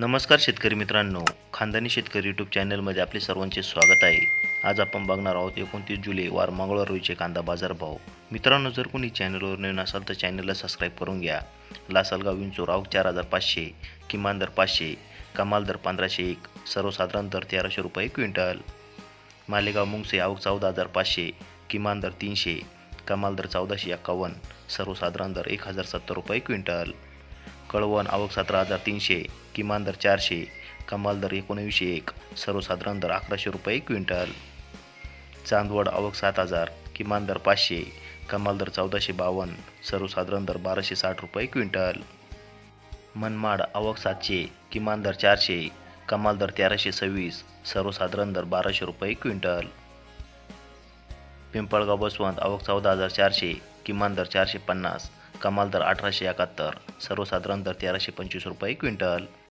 नमस्कार शेतकरी मित्रांनो. खानदानी शेतकरी यूट्यूब चॅनलमध्ये आपले सर्वांचे स्वागत आहे. आज आपण बघणार आहोत एकोणतीस जुलै वार मंगळवार रोजीचे कांदा बाजारभाव मित्रांनो जर कोणी चॅनलवर नवीन असाल तर चॅनलला सबस्क्राईब करून घ्या. लासलगाव विंचूर राव चार हजार पाचशे किमान दर पाचशे कमाल दर पंधराशे एक सर्वसाधारण दर तेराशे रुपये क्विंटल. मालेगाव मुंगसे आवक चौदा हजार पाचशे किमान दर तीनशे कमाल दर चौदाशे एक्कावन्न सर्वसाधारण दर एक हजार सत्तर रुपये क्विंटल. कळवण आवक सतरा हजार तीनशे किमान दर चारशे कमाल दर एकोणवीसशे एक सर्वसाधारण दर अकराशे रुपये क्विंटल. चांदवड आवक सात हजार किमान दर पाचशे कमाल दर चौदाशे बावन्न सर्वसाधारण दर बाराशे साठ रुपये क्विंटल. मनमाड आवक सातशे किमान दर चारशे कमाल दर तेराशे सव्वीस सर्वसाधारण दर बाराशे रुपये क्विंटल. पिंपळगाव बसवंत आवक चौदा हजार चारशे किमान दर चारशे पन्नास कमाल दर अठराशे एकाहत्तर सर्वसाधारण दर तेराशे पंचवीस रुपये क्विंटल.